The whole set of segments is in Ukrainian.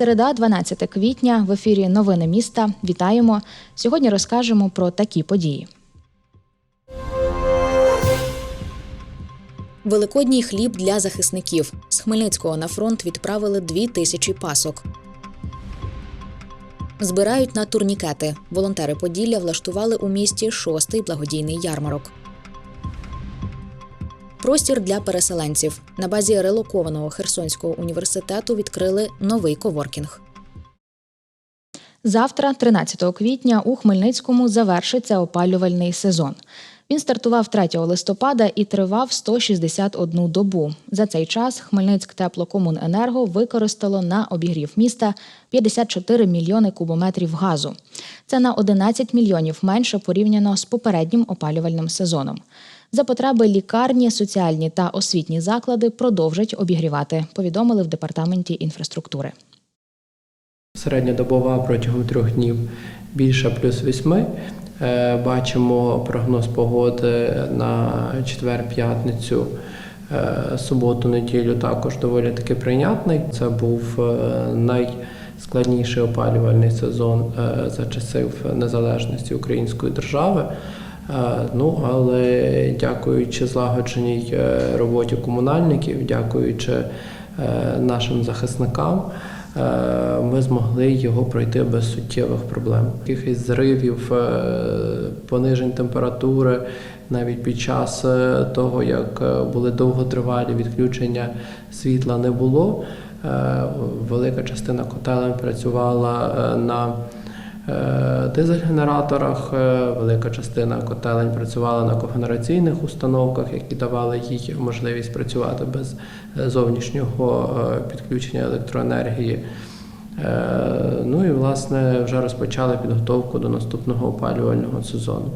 Середа, 12 квітня, в ефірі Новини міста. Вітаємо. Сьогодні розкажемо про такі події. Великодній хліб для захисників. З Хмельницького на фронт відправили дві тисячі пасок. Збирають на турнікети. Волонтери Поділля влаштували у місті шостий благодійний ярмарок. Простір для переселенців. На базі релокованого Херсонського університету відкрили новий коворкінг. Завтра, 13 квітня, у Хмельницькому завершиться опалювальний сезон. Він стартував 3 листопада і тривав 161 добу. За цей час Хмельницьк теплокомуненерго використало на обігрів міста 54 мільйони кубометрів газу. Це на 11 мільйонів менше порівняно з попереднім опалювальним сезоном. За потреби лікарні, соціальні та освітні заклади продовжать обігрівати, повідомили в департаменті інфраструктури. Середньодобова протягом трьох днів більше плюс 8. Е, Бачимо прогноз погоди на четвер-п'ятницю, е, суботу, неділю також доволі таки прийнятний. Це був е, найскладніший опалювальний сезон за часів незалежності Української держави. Ну, але дякуючи злагодженій роботі комунальників, дякуючи нашим захисникам, ми змогли його пройти без суттєвих проблем. Якихось зривів, е, понижень температури навіть під час е, того, як е, були довготривалі відключення світла, не було. Е, Велика частина котелень працювала е, на е, дизель-генераторах, е, велика частина котелень працювала на когенераційних установках, які давали їй можливість працювати без е, зовнішнього е, підключення електроенергії. Ну і власне вже розпочали підготовку до наступного опалювального сезону.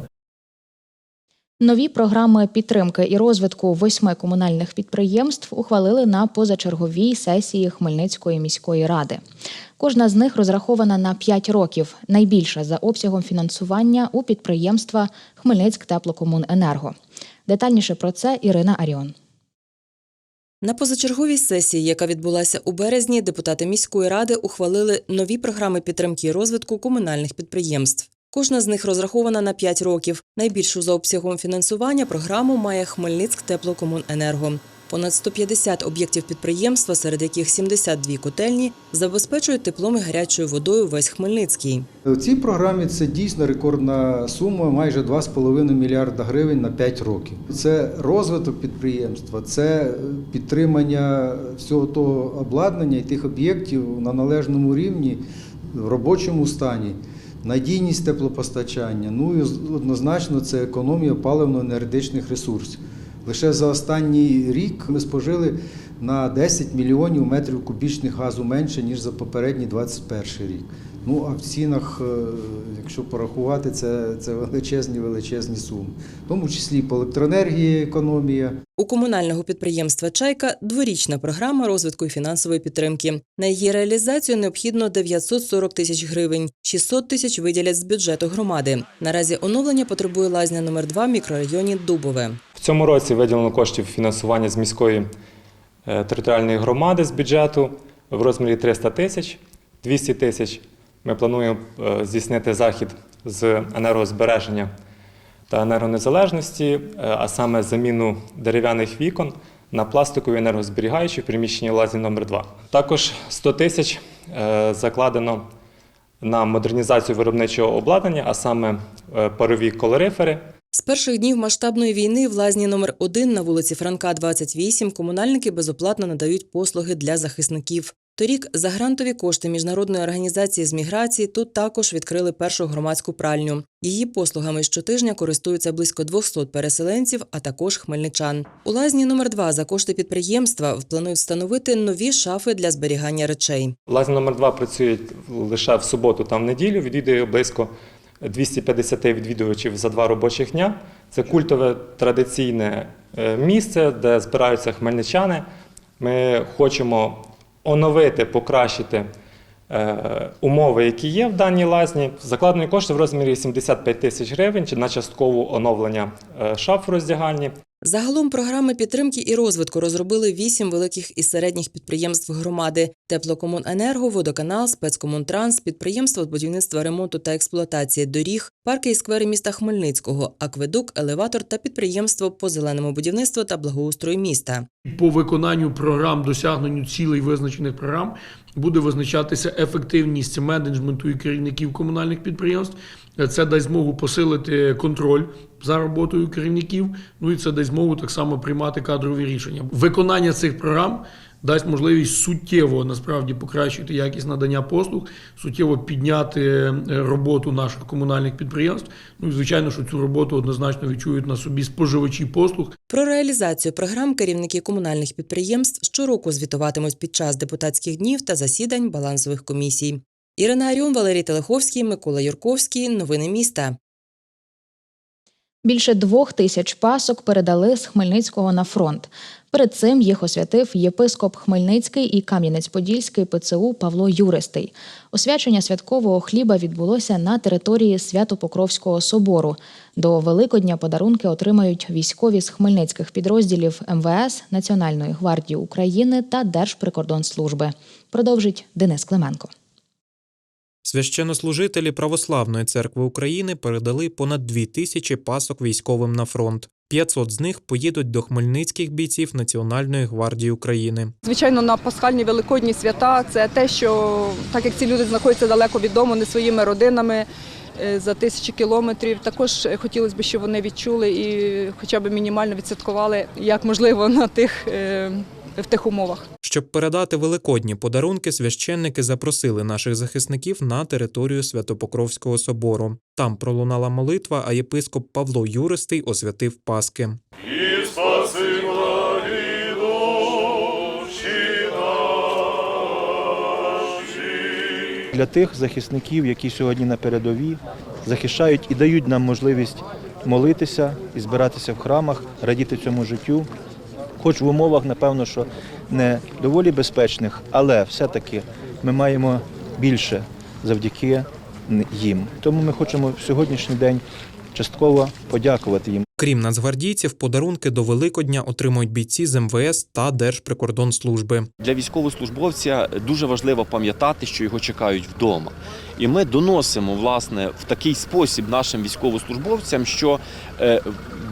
Нові програми підтримки і розвитку восьми комунальних підприємств ухвалили на позачерговій сесії Хмельницької міської ради. Кожна з них розрахована на 5 років, найбільша за обсягом фінансування у підприємства Хмельницьк теплокомуненерго. Детальніше про це Ірина Аріон. На позачерговій сесії, яка відбулася у березні, депутати міської ради ухвалили нові програми підтримки і розвитку комунальних підприємств. Кожна з них розрахована на 5 років. Найбільшу за обсягом фінансування програму має Хмельницьк теплокомуненерго. Понад 150 об'єктів підприємства, серед яких 72 котельні, забезпечують теплом і гарячою водою весь Хмельницький. В цій програмі це дійсно рекордна сума, майже 2,5 мільярда гривень на 5 років. Це розвиток підприємства, це підтримання всього того обладнання і тих об'єктів на належному рівні, в робочому стані, надійність теплопостачання. Ну і однозначно це економія паливно-енергетичних ресурсів. Лише за останній рік ми спожили на 10 мільйонів метрів кубічних газу менше, ніж за попередній 21 рік. Ну а в цінах, е, якщо порахувати, це, це величезні величезні суми, в тому числі по електроенергії економія. У комунального підприємства Чайка дворічна програма розвитку і фінансової підтримки. На її реалізацію необхідно 940 тисяч гривень. 600 тисяч виділять з бюджету громади. Наразі оновлення потребує лазня номер 2 в мікрорайоні Дубове. В цьому році виділено коштів фінансування з міської е, територіальної громади з бюджету в розмірі 300 тисяч. 200 тисяч ми плануємо е, здійснити захід з енергозбереження та енергонезалежності, е, а саме заміну дерев'яних вікон на пластикові енергозберігаючі в приміщенні лазні номер 2 Також 100 тисяч е, закладено на модернізацію виробничого обладнання, а саме парові колорифери. З перших днів масштабної війни в лазні номер 1 на вулиці Франка, 28 комунальники безоплатно надають послуги для захисників. Торік за грантові кошти міжнародної організації з міграції тут також відкрили першу громадську пральню. Її послугами щотижня користуються близько 200 переселенців, а також хмельничан. У лазні номер 2 за кошти підприємства планують встановити нові шафи для зберігання речей. Лазня номер 2 працює лише в суботу та в неділю. Відвідує близько 250 відвідувачів за два робочих дня. Це культове традиційне е, місце, де збираються хмельничани. Ми хочемо оновити, покращити е, умови, які є в даній лазні. Закладені кошти в розмірі 75 тисяч гривень на часткове оновлення е, шаф в роздягальні. Загалом програми підтримки і розвитку розробили вісім великих і середніх підприємств громади: Теплокомуненерго, Водоканал, Спецкомунтранс, підприємство з будівництва ремонту та експлуатації доріг, парки і сквери міста Хмельницького, акведук, елеватор та підприємство по зеленому будівництву та благоустрою міста. По виконанню програм, досягненню цілей визначених програм буде визначатися ефективність менеджменту і керівників комунальних підприємств. Це дасть змогу посилити контроль за роботою керівників. Ну і це дасть змогу так само приймати кадрові рішення. Виконання цих програм дасть можливість суттєво насправді покращити якість надання послуг, суттєво підняти е, роботу наших комунальних підприємств. Ну і звичайно, що цю роботу однозначно відчують на собі споживачі послуг. Про реалізацію програм керівники комунальних підприємств щороку звітуватимуть під час депутатських днів та засідань балансових комісій. Ірина Аріон, Валерій Телеховський, Микола Юрковський. Новини міста. Більше двох тисяч пасок передали з Хмельницького на фронт. Перед цим їх освятив єпископ Хмельницький і Кам'янець-Подільський ПЦУ Павло Юристий. Освячення святкового хліба відбулося на території Свято-Покровського собору. До Великодня подарунки отримають військові з хмельницьких підрозділів МВС, Національної гвардії України та Держприкордонслужби. Продовжить Денис Клименко. Священнослужителі Православної церкви України передали понад дві тисячі пасок військовим на фронт. 500 з них поїдуть до хмельницьких бійців Національної гвардії України. Звичайно, на пасхальні великодні свята це те, що так як ці люди знаходяться далеко від дому, не своїми родинами е, за тисячі кілометрів. Також хотілося б, щоб вони відчули і хоча б мінімально відсвяткували, як можливо, на тих е, в тих умовах. Щоб передати великодні подарунки, священники запросили наших захисників на територію Святопокровського собору. Там пролунала молитва, а єпископ Павло Юристий освятив Паски. для тих захисників, які сьогодні на передовій захищають і дають нам можливість молитися і збиратися в храмах, радіти цьому життю. Хоч в умовах, напевно, що не доволі безпечних, але все-таки ми маємо більше завдяки їм. Тому ми хочемо в сьогоднішній день частково подякувати їм. Крім нацгвардійців, подарунки до Великодня отримують бійці з МВС та Держприкордонслужби. Для військовослужбовця дуже важливо пам'ятати, що його чекають вдома. І ми доносимо власне в такий спосіб нашим військовослужбовцям, що е,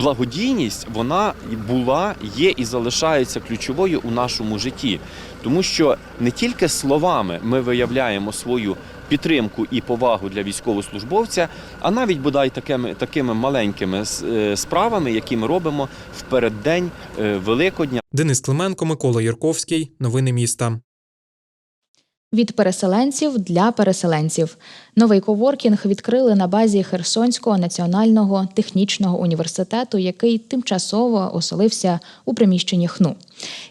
благодійність вона була, є і залишається ключовою у нашому житті, тому що не тільки словами ми виявляємо свою підтримку і повагу для військовослужбовця, а навіть бодай такими такими маленькими е, справами, які ми робимо в переддень е, Великодня. Денис Клименко, Микола Юрковський. Новини міста. Від переселенців для переселенців. Новий коворкінг відкрили на базі Херсонського національного технічного університету, який тимчасово оселився у приміщенні ХНУ.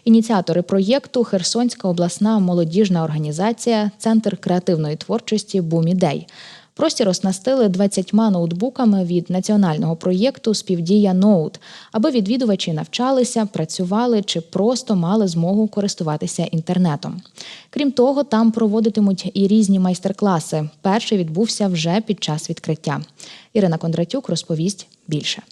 Ініціатори проєкту Херсонська обласна молодіжна організація, Центр креативної творчості Бумідей. Простір оснастили 20 ноутбуками від національного проєкту Співдія Ноут, аби відвідувачі навчалися, працювали чи просто мали змогу користуватися інтернетом. Крім того, там проводитимуть і різні майстер-класи. Перший відбувся вже під час відкриття. Ірина Кондратюк розповість більше.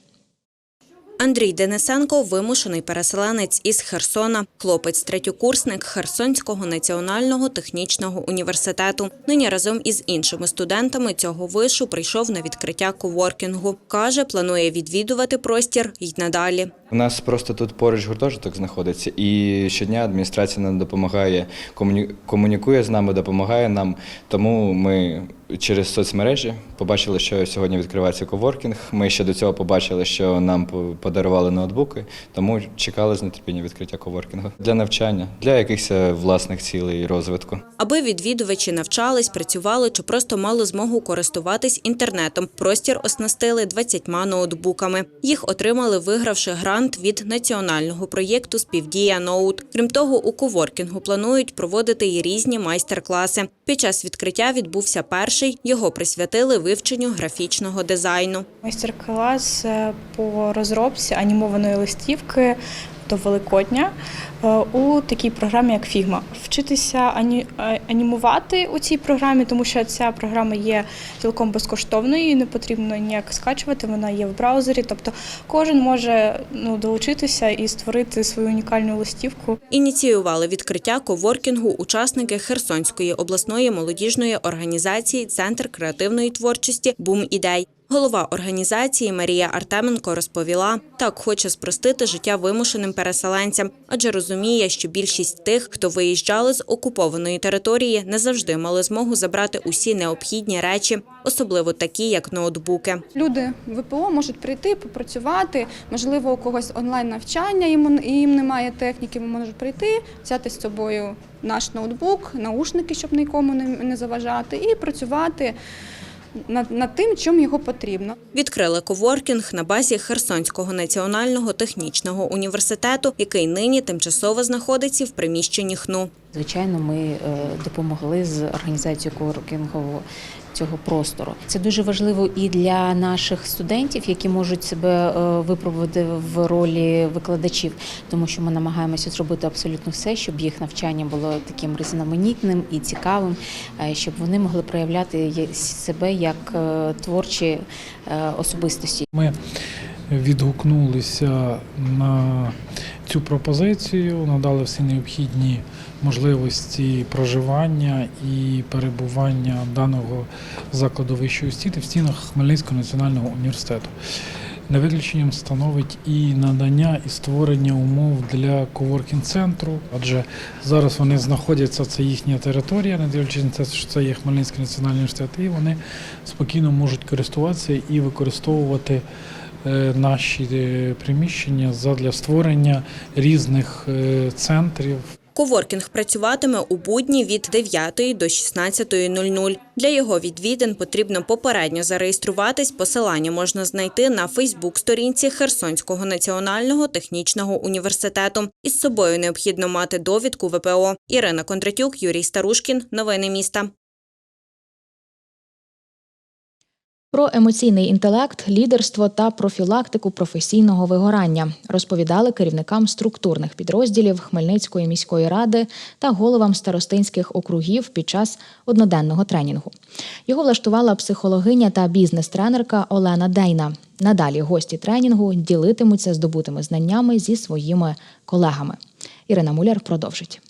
Андрій Денисенко вимушений переселенець із Херсона, хлопець третьокурсник Херсонського національного технічного університету. Нині разом із іншими студентами цього вишу прийшов на відкриття коворкінгу. Каже, планує відвідувати простір й надалі. У нас просто тут поруч гуртожиток знаходиться, і щодня адміністрація нам допомагає, комуні- комунікує з нами, допомагає нам. Тому ми через соцмережі побачили, що сьогодні відкривається коворкінг. Ми ще до цього побачили, що нам по- подарували ноутбуки, тому чекали з нетерпінням відкриття коворкінгу для навчання, для якихось е, власних цілей і розвитку. Аби відвідувачі навчались, працювали чи просто мали змогу користуватись інтернетом. Простір оснастили 20 ноутбуками. Їх отримали, вигравши грант від національного проєкту Співдія Ноут. Крім того, у коворкінгу планують проводити й різні майстер-класи. Під час відкриття відбувся перший. Його присвятили вивченню графічного дизайну. Майстер-клас е, по розробці анімованої листівки до Великодня е, у такій програмі, як Figma. Вчитися ані, анімувати у цій програмі, тому що ця програма є цілком безкоштовною, її не потрібно ніяк скачувати, вона є в браузері. Тобто кожен може ну, долучитися і створити свою унікальну листівку. Ініціювали відкриття коворкінгу учасники Херсонської обласної молодіжної організації Центр креативної творчості Бум ідей. Голова організації Марія Артеменко розповіла, так хоче спростити життя вимушеним переселенцям, адже розуміє, що більшість тих, хто виїжджали з окупованої території, не завжди мали змогу забрати усі необхідні речі, особливо такі, як ноутбуки. Люди ВПО можуть прийти, попрацювати. Можливо, у когось онлайн навчання їм, їм немає техніки. Можуть прийти, взяти з собою наш ноутбук, наушники, щоб нікому не заважати, і працювати над, над тим, чим його потрібно. Відкрили коворкінг на базі Херсонського національного технічного університету, який нині тимчасово знаходиться в приміщенні ХНУ. Звичайно, ми е, допомогли з організацією коворкінгового цього простору. Це дуже важливо і для наших студентів, які можуть себе е, випробувати в ролі викладачів, тому що ми намагаємося зробити абсолютно все, щоб їх навчання було таким різноманітним і цікавим, е, щоб вони могли проявляти себе як творчі особистості. Ми відгукнулися на цю пропозицію, надали всі необхідні можливості проживання і перебування даного закладу вищої освіти в стінах Хмельницького національного університету. Не виключенням становить і надання і створення умов для коворкінг-центру, адже зараз вони знаходяться, це їхня територія, не дивлячись на те, що це є Хмельницький національний університет, і вони спокійно можуть користуватися і використовувати е, наші е, приміщення задля створення різних е, центрів Коворкінг працюватиме у будні від 9 до 16.00. Для його відвідин потрібно попередньо зареєструватись. Посилання можна знайти на Фейсбук-сторінці Херсонського національного технічного університету. Із собою необхідно мати довідку ВПО. Ірина Кондратюк, Юрій Старушкін. Новини міста. Про емоційний інтелект, лідерство та профілактику професійного вигорання розповідали керівникам структурних підрозділів Хмельницької міської ради та головам старостинських округів під час одноденного тренінгу. Його влаштувала психологиня та бізнес-тренерка Олена Дейна. Надалі гості тренінгу ділитимуться здобутими знаннями зі своїми колегами. Ірина Муляр продовжить.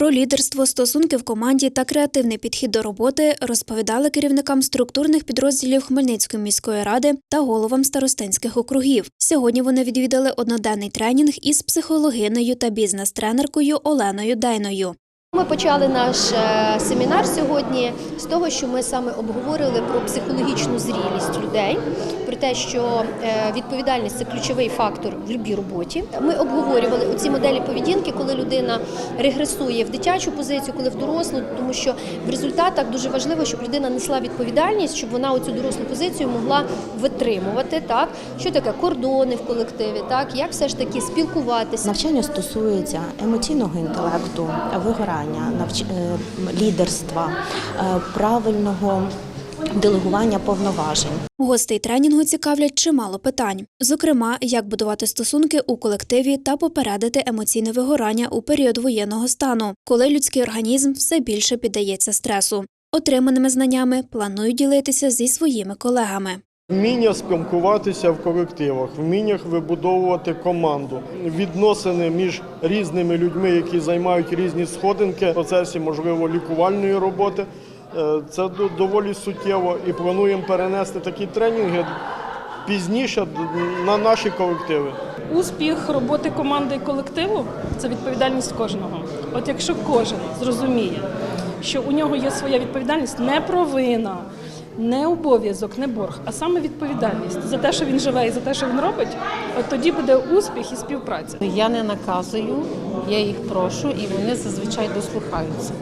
Про лідерство, стосунки в команді та креативний підхід до роботи розповідали керівникам структурних підрозділів Хмельницької міської ради та головам старостинських округів. Сьогодні вони відвідали одноденний тренінг із психологинею та бізнес-тренеркою Оленою Дейною. Ми почали наш е, семінар сьогодні з того, що ми саме обговорили про психологічну зрілість людей, про те, що е, відповідальність це ключовий фактор в будь-якій роботі. Ми обговорювали оці моделі поведінки, коли людина регресує в дитячу позицію, коли в дорослу, тому що в результатах дуже важливо, щоб людина несла відповідальність, щоб вона оцю дорослу позицію могла витримувати. Так що таке кордони в колективі, так як все ж таки спілкуватися. Навчання стосується емоційного інтелекту, вигорання, навч... е, лідерства, е, правильного делегування повноважень. Гостей тренінгу цікавлять чимало питань, зокрема, як будувати стосунки у колективі та попередити емоційне вигорання у період воєнного стану, коли людський організм все більше піддається стресу. Отриманими знаннями планують ділитися зі своїми колегами. Вміння спілкуватися в колективах, вміннях вибудовувати команду, відносини між різними людьми, які займають різні сходинки в процесі, можливо, лікувальної роботи. Е, Це до- доволі суттєво і плануємо перенести такі тренінги пізніше на наші колективи. Успіх роботи команди і колективу це відповідальність кожного. От якщо кожен зрозуміє, що у нього є своя відповідальність, не провина, не обов'язок, не борг, а саме відповідальність за те, що він живе і за те, що він робить, от тоді буде успіх і співпраця. Я не наказую, я їх прошу, і вони зазвичай дослухаються.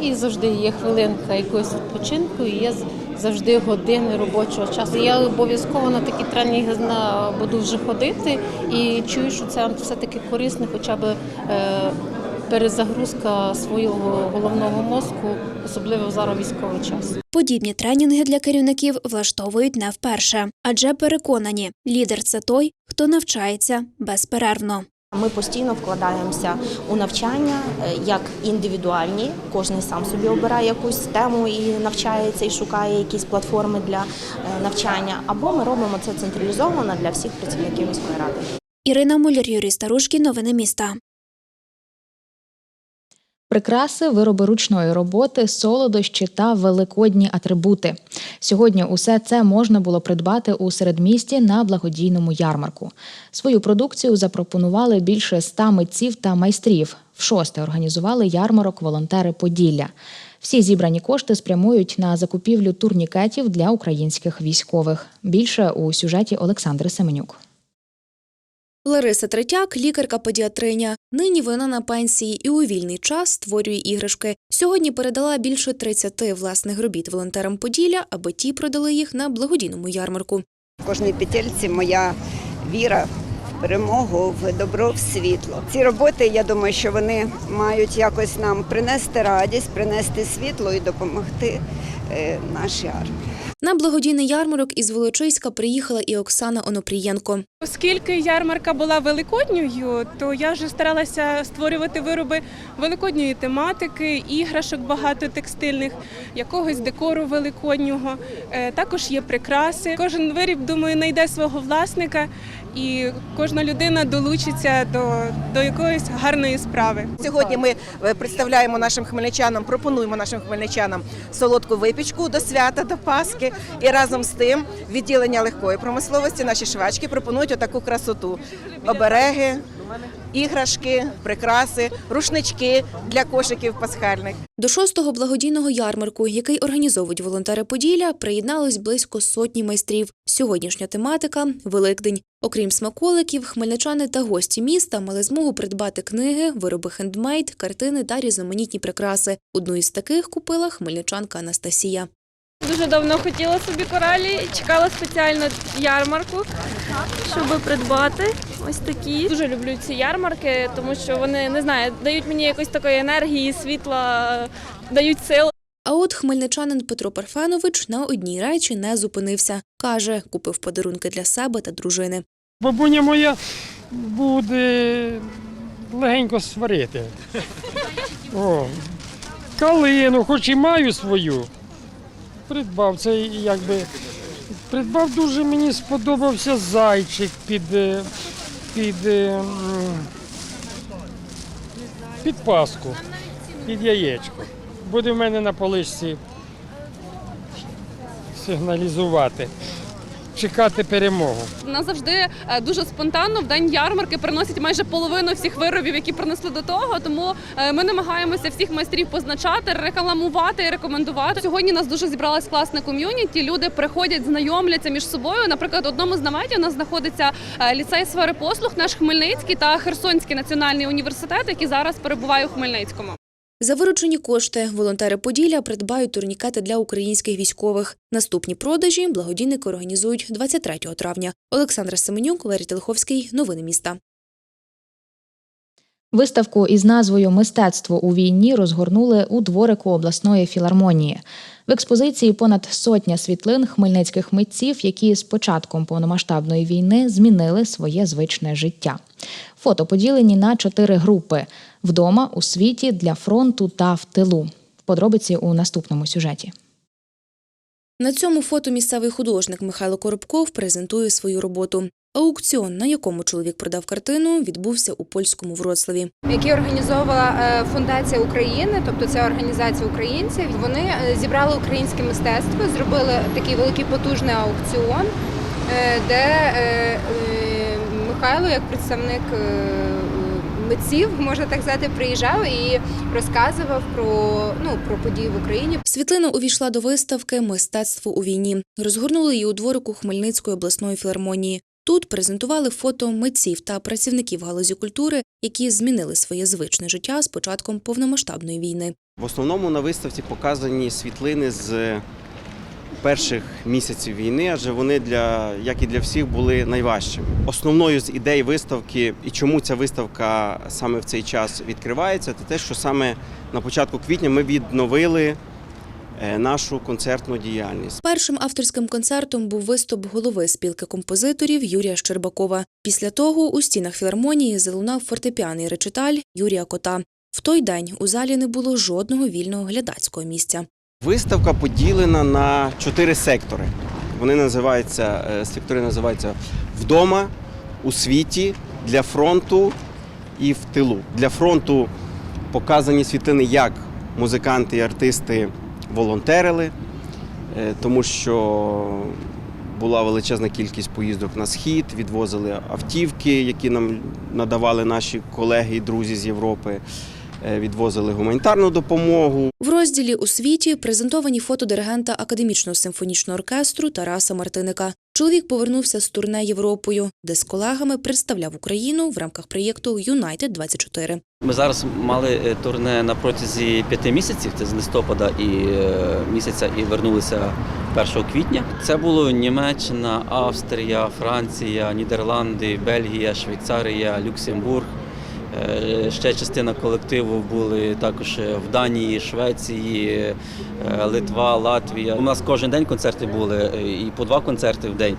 І завжди є хвилинка якогось відпочинку, і є завжди години робочого часу. Я обов'язково на такі тренінги буду вже ходити і чую, що це все-таки корисно, хоча б е, перезагрузка свого головного мозку, особливо зараз військовий час. Подібні тренінги для керівників влаштовують не вперше, адже переконані, лідер це той, хто навчається безперервно. Ми постійно вкладаємося у навчання е, як індивідуальні, кожен сам собі обирає якусь тему і навчається і шукає якісь платформи для е, навчання, або ми робимо це централізовано для всіх працівників міської ради. Ірина Муляр, Юрій Старушкін. Новини міста. Прикраси, вироби ручної роботи, солодощі та великодні атрибути. Сьогодні усе це можна було придбати у середмісті на благодійному ярмарку. Свою продукцію запропонували більше ста митців та майстрів. В шосте організували ярмарок волонтери Поділля. Всі зібрані кошти спрямують на закупівлю турнікетів для українських військових. Більше у сюжеті Олександри Семенюк. Лариса Третяк, лікарка-педіатриня. Нині вона на пенсії і у вільний час створює іграшки. Сьогодні передала більше 30 власних робіт волонтерам Поділля, аби ті продали їх на благодійному ярмарку. В кожній петельці моя віра в перемогу, в добро, в світло. Ці роботи, я думаю, що вони мають якось нам принести радість, принести світло і допомогти е, нашій армії. На благодійний ярмарок із Волочиська приїхала і Оксана Онопрієнко. Оскільки ярмарка була великодньою, то я вже старалася створювати вироби великодньої тематики, іграшок багато текстильних, якогось декору великоднього. Е, Також є прикраси. Кожен виріб, думаю, знайде свого власника, і кожна людина долучиться до, до якоїсь гарної справи. Сьогодні ми е, представляємо нашим хмельничанам, пропонуємо нашим хмельничанам солодку випічку до свята, до Пасхи. І разом з тим відділення легкої промисловості наші швачки пропонують отаку красоту: обереги, іграшки, прикраси, рушнички для кошиків пасхальних. До шостого благодійного ярмарку, який організовують волонтери Поділля, приєдналось близько сотні майстрів. Сьогоднішня тематика Великдень. Окрім смаколиків, хмельничани та гості міста мали змогу придбати книги, вироби хендмейд, картини та різноманітні прикраси. Одну із таких купила хмельничанка Анастасія. Дуже давно хотіла собі коралі, чекала спеціально ярмарку, щоб придбати ось такі. Дуже люблю ці ярмарки, тому що вони не знаю, дають мені якось такої енергії, світла, дають сил. А от хмельничанин Петро Парфенович на одній речі не зупинився. Каже, купив подарунки для себе та дружини. Бабуня моя буде легенько сварити. О, калину, хоч і маю свою. Придбав це якби. Придбав дуже мені сподобався зайчик під, е, під, е, під паску, під яєчко. Буде в мене на поличці сигналізувати, чекати перемогу. Нас завжди е, дуже спонтанно в день ярмарки приносять майже половину всіх виробів, які принесли до того. Тому е, ми намагаємося всіх майстрів позначати, рекламувати і рекомендувати. Сьогодні нас дуже зібралась класна ком'юніті. Люди приходять, знайомляться між собою. Наприклад, одному з наметів у нас знаходиться е, ліцей сфери послуг, наш Хмельницький та Херсонський національний університет, який зараз перебуває у Хмельницькому. За виручені кошти волонтери Поділля придбають турнікети для українських військових. Наступні продажі благодійники організують 23 травня. Олександра Семенюк, Валерій Телеховський. Новини міста. Виставку із назвою Мистецтво у війні розгорнули у дворику обласної філармонії. В експозиції понад сотня світлин хмельницьких митців, які з початком повномасштабної війни змінили своє звичне життя. Фото поділені на чотири групи: вдома, у світі, для фронту та в тилу. Подробиці у наступному сюжеті. На цьому фото місцевий художник Михайло Коробков презентує свою роботу. Аукціон, на якому чоловік продав картину, відбувся у польському Вроцлаві. які організовувала е, фундація України, тобто це організація українців. Вони е, зібрали українське мистецтво, зробили такий великий потужний аукціон, е, де Михайло, як представник митців, можна так сказати, приїжджав і розказував про ну про події в Україні. Світлина увійшла до виставки Мистецтво у війні. Розгорнули її у дворику Хмельницької обласної філармонії. Тут презентували фото митців та працівників галузі культури, які змінили своє звичне життя з початком повномасштабної війни. В основному на виставці показані світлини з перших місяців війни, адже вони для як і для всіх були найважчими. Основною з ідей виставки і чому ця виставка саме в цей час відкривається, це те, що саме на початку квітня ми відновили нашу концертну діяльність. Першим авторським концертом був виступ голови спілки композиторів Юрія Щербакова. Після того у стінах філармонії залунав фортепіаний речиталь Юрія Кота. В той день у залі не було жодного вільного глядацького місця. Виставка поділена на чотири сектори. Вони називаються е, сектори називаються вдома, у світі, для фронту і в тилу. Для фронту показані світлини, як музиканти і артисти волонтерили, е, тому що була величезна кількість поїздок на схід, відвозили автівки, які нам надавали наші колеги і друзі з Європи, відвозили гуманітарну допомогу. В розділі у світі презентовані фото диригента академічного симфонічного оркестру Тараса Мартиника. Чоловік повернувся з турне Європою, де з колегами представляв Україну в рамках проєкту Юнайтед 24 Ми зараз мали е, турне на протязі п'яти місяців, це з листопада і е, місяця, і вернулися 1 квітня. Це було Німеччина, Австрія, Франція, Нідерланди, Бельгія, Швейцарія, Люксембург. Е, Ще частина колективу були також в Данії, Швеції, е, Литва, Латвія. У нас кожен день концерти були е, і по два концерти в день.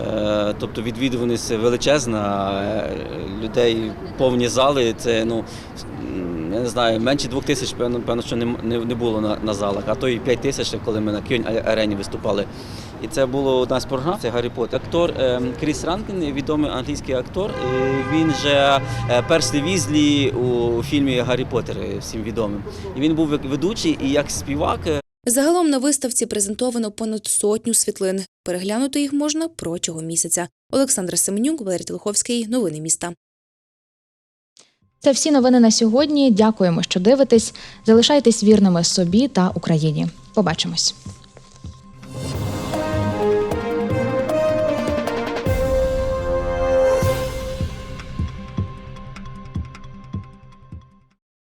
Е, Тобто відвідуваність величезна, е, людей повні зали. Це ну я не знаю, менше двох тисяч, певно, певно, що не, не, було на, на залах, а то і п'ять тисяч, коли ми на Київ арені виступали. І це було одна з програм. Це Гаррі Поттер. Актор е, Кріс Ранкін, відомий англійський актор. Він же Перслі Візлі у фільмі Гаррі Поттер всім відомим. І він був ведучий і як співак. Загалом на виставці презентовано понад сотню світлин. Переглянути їх можна протягом місяця. Олександра Семенюк, Валерій Телеховський. Новини міста. Це всі новини на сьогодні. Дякуємо, що дивитесь. Залишайтесь вірними собі та Україні. Побачимось.